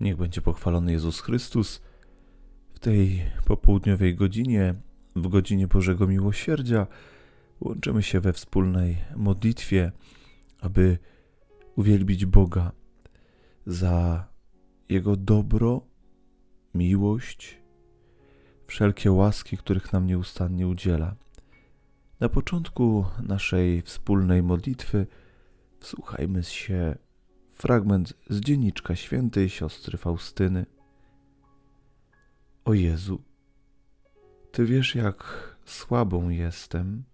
Niech będzie pochwalony Jezus Chrystus. W tej popołudniowej godzinie, w godzinie Bożego Miłosierdzia, łączymy się we wspólnej modlitwie, aby uwielbić Boga za Jego dobro, miłość, wszelkie łaski, których nam nieustannie udziela. Na początku naszej wspólnej modlitwy wsłuchajmy się fragment z dzienniczka świętej siostry Faustyny. O Jezu, Ty wiesz, jak słabą jestem.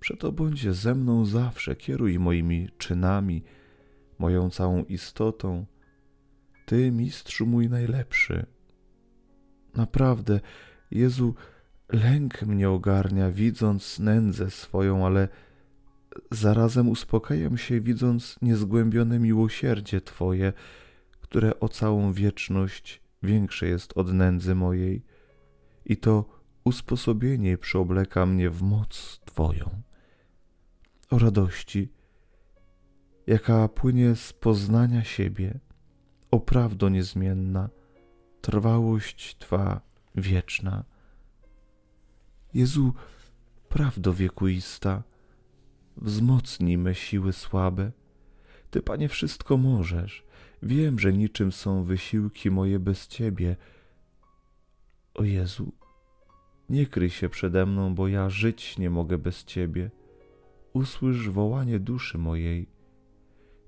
Przeto bądź ze mną zawsze, kieruj moimi czynami, moją całą istotą. Ty, mistrzu mój najlepszy. Naprawdę, Jezu, lęk mnie ogarnia, widząc nędzę swoją, ale zarazem uspokajam się, widząc niezgłębione miłosierdzie Twoje, które o całą wieczność większe jest od nędzy mojej, i to usposobienie przyobleka mnie w moc Twoją. O radości, jaka płynie z poznania siebie, o prawdo niezmienna, trwałość Twa wieczna. Jezu, prawdo wiekuista, wzmocnij me siły słabe. Ty, Panie, wszystko możesz. Wiem, że niczym są wysiłki moje bez Ciebie. O Jezu, nie kryj się przede mną, bo ja żyć nie mogę bez Ciebie. Usłysz wołanie duszy mojej.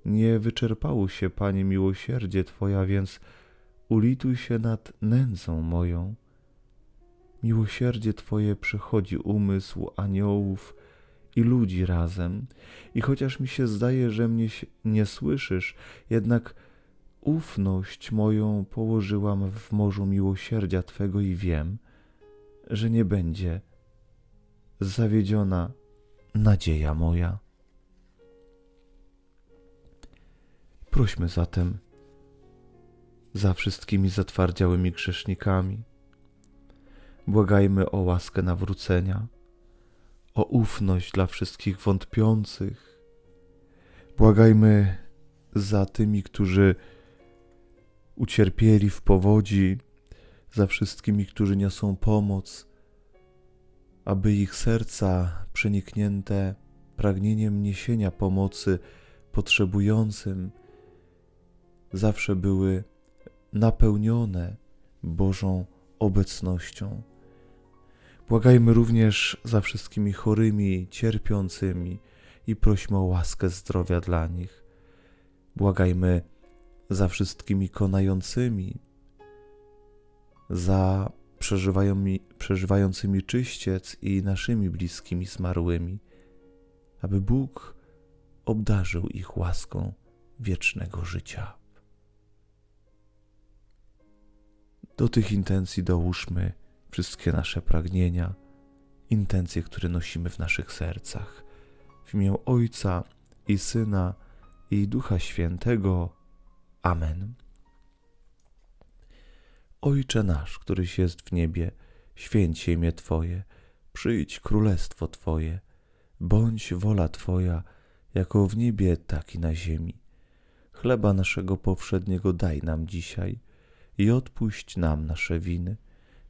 Nie wyczerpało się, Panie, miłosierdzie Twoja, więc ulituj się nad nędzą moją. Miłosierdzie Twoje przechodzi umysł aniołów i ludzi razem, i chociaż mi się zdaje, że mnie nie słyszysz, jednak ufność moją położyłam w morzu miłosierdzia Twego i wiem, że nie będzie zawiedziona nadzieja moja. Prośmy zatem za wszystkimi zatwardziałymi grzesznikami. Błagajmy o łaskę nawrócenia, o ufność dla wszystkich wątpiących. Błagajmy za tymi, którzy ucierpieli w powodzi, za wszystkimi, którzy niosą pomoc, aby ich serca przeniknięte pragnieniem niesienia pomocy potrzebującym zawsze były napełnione Bożą obecnością. Błagajmy również za wszystkimi chorymi, cierpiącymi i prośmy o łaskę zdrowia dla nich. Błagajmy za wszystkimi konającymi, za przeżywającymi czyściec i naszymi bliskimi zmarłymi, aby Bóg obdarzył ich łaską wiecznego życia. Do tych intencji dołóżmy wszystkie nasze pragnienia, intencje, które nosimy w naszych sercach. W imię Ojca i Syna i Ducha Świętego. Amen. Ojcze nasz, któryś jest w niebie, święć imię Twoje, przyjdź królestwo Twoje, bądź wola Twoja, jako w niebie, tak i na ziemi. Chleba naszego powszedniego daj nam dzisiaj i odpuść nam nasze winy,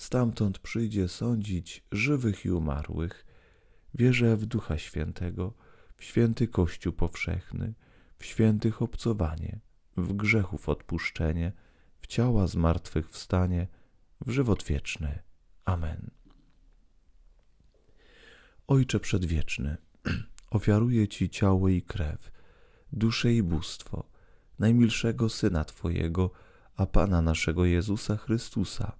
stamtąd przyjdzie sądzić żywych i umarłych. Wierzę w Ducha Świętego, w święty Kościół powszechny, w świętych obcowanie, w grzechów odpuszczenie, ciała zmartwychwstanie w żywot wieczny. Amen. Ojcze Przedwieczny, ofiaruję Ci ciało i krew, duszę i bóstwo najmilszego Syna Twojego, a Pana naszego Jezusa Chrystusa,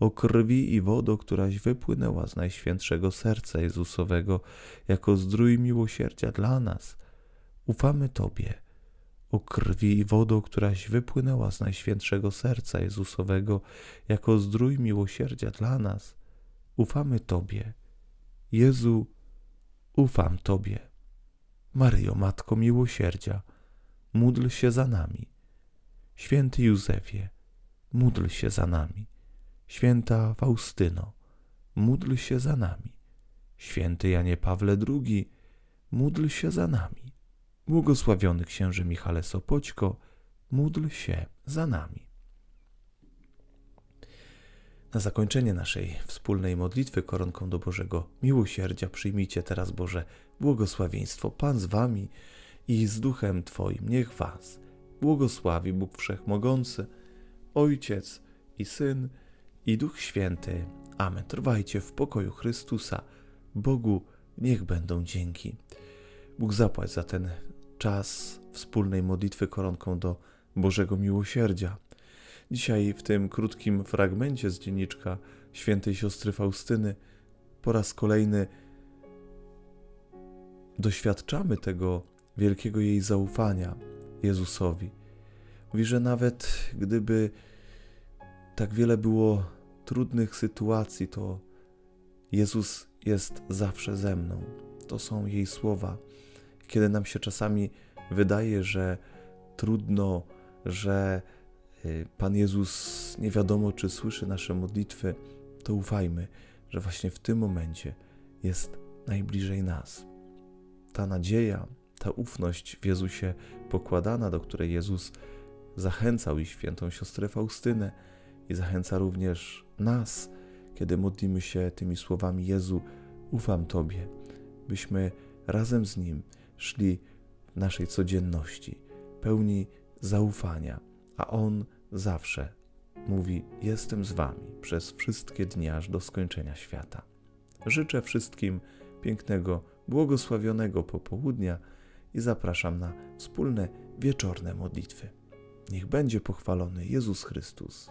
O krwi i wodo, któraś wypłynęła z Najświętszego Serca Jezusowego jako zdrój miłosierdzia dla nas, ufamy Tobie. O krwi i wodo, któraś wypłynęła z Najświętszego Serca Jezusowego jako zdrój miłosierdzia dla nas, ufamy Tobie. Jezu, ufam Tobie. Maryjo, Matko Miłosierdzia, módl się za nami. Święty Józefie, módl się za nami. Święta Faustyno, módl się za nami. Święty Janie Pawle II, módl się za nami. Błogosławiony księże Michale Sopoćko, módl się za nami. Na zakończenie naszej wspólnej modlitwy koronką do Bożego Miłosierdzia przyjmijcie teraz Boże błogosławieństwo. Pan z wami i z duchem Twoim. Niech was błogosławi Bóg Wszechmogący, Ojciec i Syn i Duch Święty. Amen. Trwajcie w pokoju Chrystusa. Bogu niech będą dzięki. Bóg zapłać za ten czas wspólnej modlitwy koronką do Bożego Miłosierdzia. Dzisiaj w tym krótkim fragmencie z dzienniczka świętej siostry Faustyny po raz kolejny doświadczamy tego wielkiego jej zaufania Jezusowi. Mówi, że nawet gdyby tak wiele było trudnych sytuacji, to Jezus jest zawsze ze mną. To są jej słowa. Kiedy nam się czasami wydaje, że trudno, że y, Pan Jezus nie wiadomo, czy słyszy nasze modlitwy, to ufajmy, że właśnie w tym momencie jest najbliżej nas. Ta nadzieja, ta ufność w Jezusie pokładana, do której Jezus zachęcał i świętą siostrę Faustynę, i zachęca również nas, kiedy modlimy się tymi słowami: Jezu, ufam Tobie. byśmy razem z Nim szli w naszej codzienności, pełni zaufania, a On zawsze mówi: Jestem z Wami przez wszystkie dni aż do skończenia świata. Życzę wszystkim pięknego, błogosławionego popołudnia i zapraszam na wspólne wieczorne modlitwy. Niech będzie pochwalony Jezus Chrystus.